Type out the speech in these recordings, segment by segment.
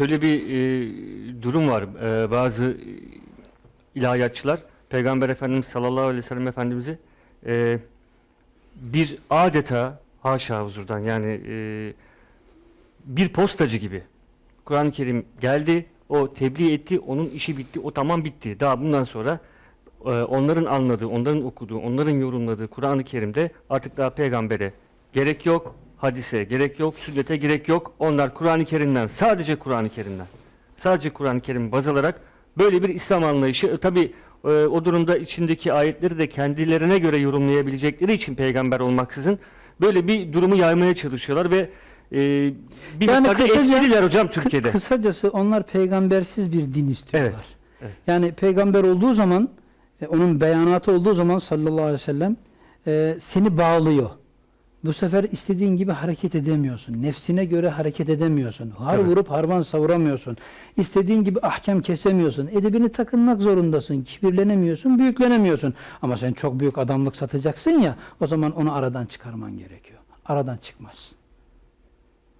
şöyle bir e, durum var. E, bazı e, ilahiyatçılar Peygamber Efendimiz sallallahu aleyhi ve sellem Efendimiz'i e, bir adeta haşa huzurdan yani e, bir postacı gibi Kur'an-ı Kerim geldi, o tebliğ etti, onun işi bitti, o tamam bitti. Daha bundan sonra e, onların anladığı, onların okuduğu, onların yorumladığı Kur'an-ı Kerim'de artık daha peygambere gerek yok, hadise gerek yok, sünnete gerek yok. Onlar Kur'an-ı Kerim'den, sadece Kur'an-ı Kerim'den, sadece Kur'an-ı Kerim baz alarak böyle bir İslam anlayışı, tabi o durumda içindeki ayetleri de kendilerine göre yorumlayabilecekleri için peygamber olmaksızın böyle bir durumu yaymaya çalışıyorlar ve e, bir Yani miktarda kısaca- etkililer hocam Türkiye'de. Kısacası onlar peygambersiz bir din istiyorlar. Evet, evet. Yani peygamber olduğu zaman, e, onun beyanatı olduğu zaman sallallahu aleyhi ve sellem e, seni bağlıyor. Bu sefer istediğin gibi hareket edemiyorsun. Nefsine göre hareket edemiyorsun. Har Tabii. vurup harman savuramıyorsun. İstediğin gibi ahkam kesemiyorsun. Edebini takınmak zorundasın. Kibirlenemiyorsun, büyüklenemiyorsun. Ama sen çok büyük adamlık satacaksın ya, o zaman onu aradan çıkarman gerekiyor. Aradan çıkmaz.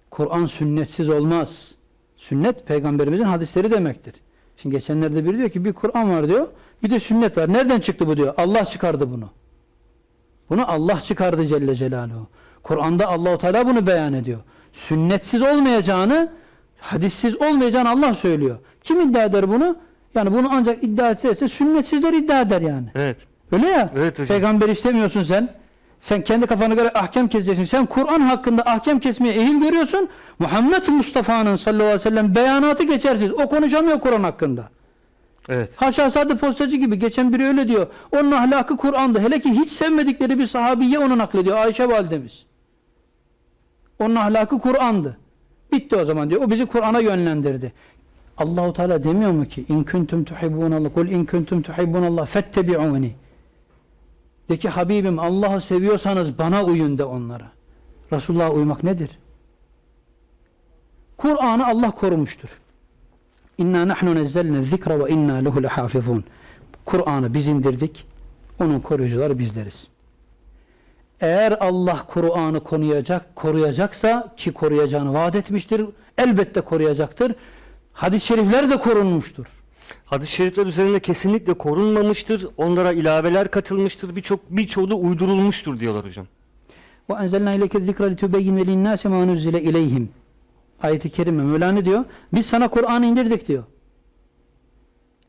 Kur'an sünnetsiz olmaz. Sünnet peygamberimizin hadisleri demektir. Şimdi geçenlerde biri diyor ki bir Kur'an var diyor. Bir de sünnet var. Nereden çıktı bu diyor. Allah çıkardı bunu. Bunu Allah çıkardı Celle Celaluhu. Kur'an'da Allahu Teala bunu beyan ediyor. Sünnetsiz olmayacağını, hadissiz olmayacağını Allah söylüyor. Kim iddia eder bunu? Yani bunu ancak iddia etse sünnetsizler iddia eder yani. Evet. Öyle ya. Evet hocam. Peygamber istemiyorsun sen. Sen kendi kafana göre ahkam keseceksin. Sen Kur'an hakkında ahkam kesmeye ehil görüyorsun. Muhammed Mustafa'nın sallallahu aleyhi ve sellem beyanatı geçersiz. O konuşamıyor Kur'an hakkında. Evet. Haşa Sadı postacı gibi geçen biri öyle diyor. Onun ahlakı Kur'an'da. Hele ki hiç sevmedikleri bir sahabiye onu naklediyor. Ayşe validemiz. Onun ahlakı Kur'an'dı. Bitti o zaman diyor. O bizi Kur'an'a yönlendirdi. Allahu Teala demiyor mu ki in kuntum tuhibbunallah kul in kuntum tuhibbunallah fettebi'uni. De ki Habibim Allah'ı seviyorsanız bana uyun de onlara. Resulullah'a uymak nedir? Kur'an'ı Allah korumuştur. İnna nahnu nezzelne zikra ve inna lehu lehafizun. Kur'an'ı biz indirdik. Onun koruyucuları bizleriz. Eğer Allah Kur'an'ı koruyacak, koruyacaksa ki koruyacağını vaat etmiştir. Elbette koruyacaktır. Hadis-i şerifler de korunmuştur. Hadis-i şerifler üzerinde kesinlikle korunmamıştır. Onlara ilaveler katılmıştır. Birçok birçoğu da uydurulmuştur diyorlar hocam. Ve enzelna ileke zikra litubeyyine linnâse mâ nuzzile ileyhim. Ayet-i kerime Mevla ne diyor? Biz sana Kur'an'ı indirdik diyor.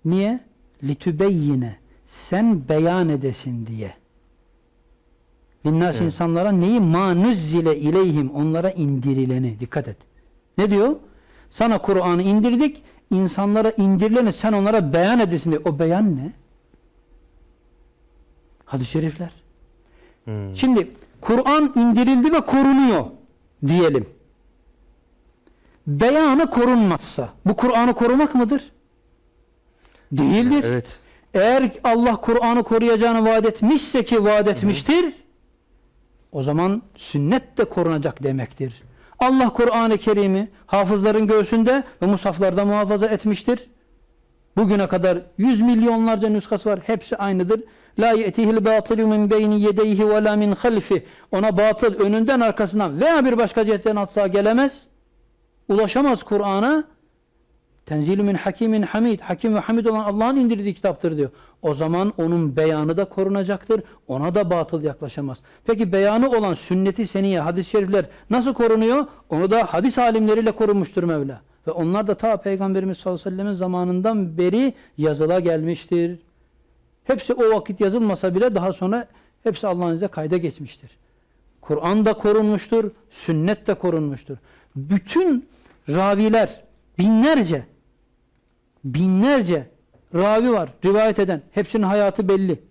Niye? Litübeyyine. Sen beyan edesin diye. Linnâs Evet. insanlara neyi? Mâ nuzzile ileyhim. Onlara indirileni. Dikkat et. Ne diyor? Sana Kur'an'ı indirdik. insanlara indirileni sen onlara beyan edesin diye. O beyan ne? Hadis-i şerifler. Hmm. Şimdi Kur'an indirildi ve korunuyor diyelim. Beyanı korunmazsa bu Kur'an'ı korumak mıdır? Değildir. Evet. Eğer Allah Kur'an'ı koruyacağını vaat etmişse ki vaat etmiştir o zaman sünnet de korunacak demektir. Allah Kur'an-ı Kerim'i hafızların göğsünde ve musaflarda muhafaza etmiştir. Bugüne kadar yüz milyonlarca nüshası var. Hepsi aynıdır. La ye'tihil batilu min beyni yedeyhi ve la min halfi. Ona batıl önünden arkasından veya bir başka cihetten atsa gelemez. Ulaşamaz Kur'an'a. Tenzilü min hakimin hamid. Hakim ve hamid olan Allah'ın indirdiği kitaptır diyor. O zaman onun beyanı da korunacaktır. Ona da batıl yaklaşamaz. Peki beyanı olan sünneti seniye, hadis-i şerifler nasıl korunuyor? Onu da hadis alimleriyle korunmuştur Mevla. Ve onlar da ta Peygamberimiz sallallahu aleyhi ve sellemin zamanından beri yazıla gelmiştir. Hepsi o vakit yazılmasa bile daha sonra hepsi Allah'ın izniyle kayda geçmiştir. Kur'an da korunmuştur, sünnet de korunmuştur. Bütün raviler, binlerce, binlerce ravi var, rivayet eden. Hepsinin hayatı belli.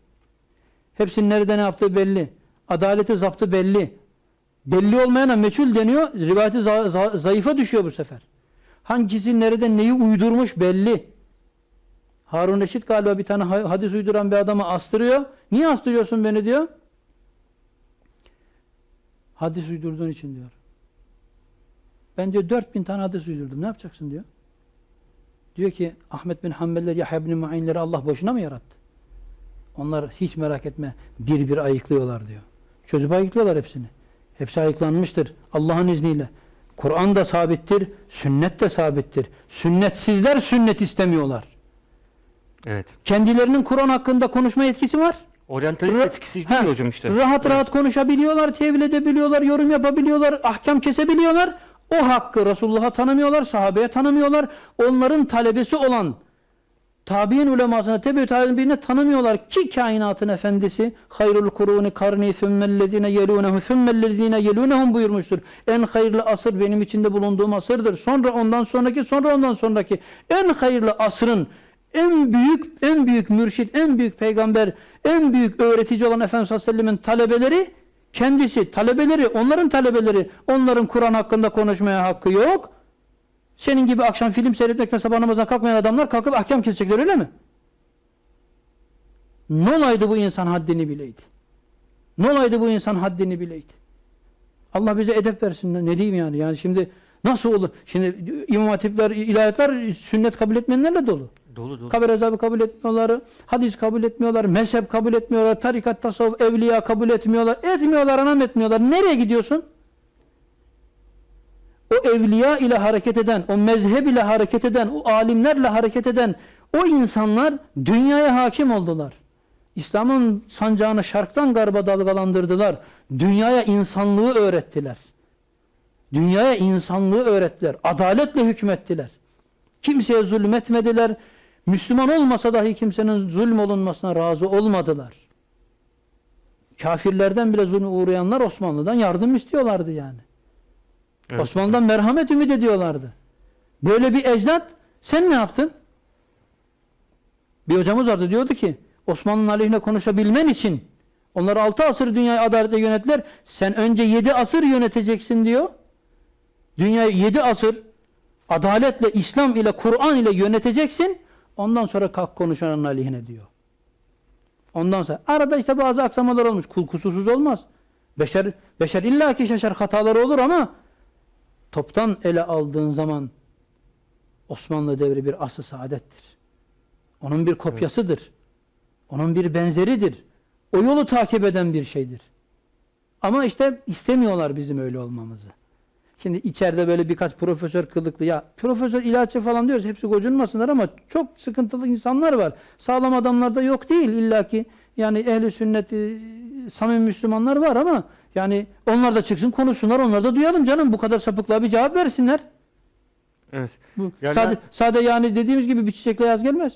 Hepsinin nerede ne yaptığı belli. Adaleti, zaptı belli. Belli olmayana meçhul deniyor, rivayeti za- za- zayıfa düşüyor bu sefer. Hangisi nerede neyi uydurmuş belli. Harun Reşit galiba bir tane ha- hadis uyduran bir adamı astırıyor. Niye astırıyorsun beni diyor. Hadis uydurduğun için diyor. Ben diyor 4000 tane hadis uydurdum. Ne yapacaksın diyor. Diyor ki Ahmet bin Hanbeller, Yahya bin Mu'inleri Allah boşuna mı yarattı? Onlar hiç merak etme bir bir ayıklıyorlar diyor. Çözüp ayıklıyorlar hepsini. Hepsi ayıklanmıştır Allah'ın izniyle. Kur'an da sabittir, sünnet de sabittir. Sünnetsizler sünnet istemiyorlar. Evet. Kendilerinin Kur'an hakkında konuşma yetkisi var. Oryantalist Ra- etkisi değil hocam işte? Rahat rahat konuşabiliyorlar, tevil edebiliyorlar, yorum yapabiliyorlar, ahkam kesebiliyorlar. O hakkı Resulullah'a tanımıyorlar, sahabeye tanımıyorlar. Onların talebesi olan tabi'in ulemasına, tebe tabi'in birine tanımıyorlar ki kainatın efendisi hayrul kuruni karni sümmellezine yelûnehum sümmellezine yelûnehum buyurmuştur. En hayırlı asır benim içinde bulunduğum asırdır. Sonra ondan sonraki, sonra ondan sonraki en hayırlı asrın en büyük en büyük mürşit, en büyük peygamber, en büyük öğretici olan Efendimiz sallallahu aleyhi ve sellem'in talebeleri kendisi, talebeleri, onların talebeleri, onların Kur'an hakkında konuşmaya hakkı yok. Senin gibi akşam film seyretmekten sabah namazına kalkmayan adamlar kalkıp ahkam kesecekler öyle mi? Ne olaydı bu insan haddini bileydi? Ne olaydı bu insan haddini bileydi? Allah bize edep versin. Ne diyeyim yani? Yani şimdi nasıl olur? Şimdi imam hatipler, ilahiyatlar sünnet kabul etmeyenlerle dolu. Dolu dolu. Kabir azabı kabul etmiyorlar, hadis kabul etmiyorlar, mezhep kabul etmiyorlar, tarikat, tasavvuf, evliya kabul etmiyorlar. Etmiyorlar, anam etmiyorlar. Nereye gidiyorsun? O evliya ile hareket eden, o mezhep ile hareket eden, o alimlerle hareket eden o insanlar dünyaya hakim oldular. İslam'ın sancağını şarktan garba dalgalandırdılar. Dünyaya insanlığı öğrettiler. Dünyaya insanlığı öğrettiler. Adaletle hükmettiler. Kimseye zulmetmediler. Müslüman olmasa dahi kimsenin zulm olunmasına razı olmadılar. Kafirlerden bile zulme uğrayanlar Osmanlı'dan yardım istiyorlardı yani. Evet. Osmanlı'dan merhamet ümit ediyorlardı. Böyle bir ecdat sen ne yaptın? Bir hocamız vardı diyordu ki Osmanlı'nın aleyhine konuşabilmen için onlar 6 asır dünyayı adaletle yönettiler. Sen önce 7 asır yöneteceksin diyor. Dünyayı 7 asır adaletle, İslam ile, Kur'an ile yöneteceksin. Ondan sonra kalk konuşanın aleyhine diyor. Ondan sonra arada işte bazı aksamalar olmuş. Kul kusursuz olmaz. Beşer beşer illaki şaşar hataları olur ama toptan ele aldığın zaman Osmanlı devri bir asr-ı saadettir. Onun bir kopyasıdır. Onun bir benzeridir. O yolu takip eden bir şeydir. Ama işte istemiyorlar bizim öyle olmamızı. Şimdi içeride böyle birkaç profesör kılıklı ya profesör ilaççı falan diyoruz hepsi gocunmasınlar ama çok sıkıntılı insanlar var. Sağlam adamlar da yok değil illaki yani ehli sünnet e, samimi Müslümanlar var ama yani onlar da çıksın konuşsunlar onlar da duyalım canım bu kadar sapıklığa bir cevap versinler. Evet. Bu Yani sade, sade yani dediğimiz gibi bir çiçekle yaz gelmez.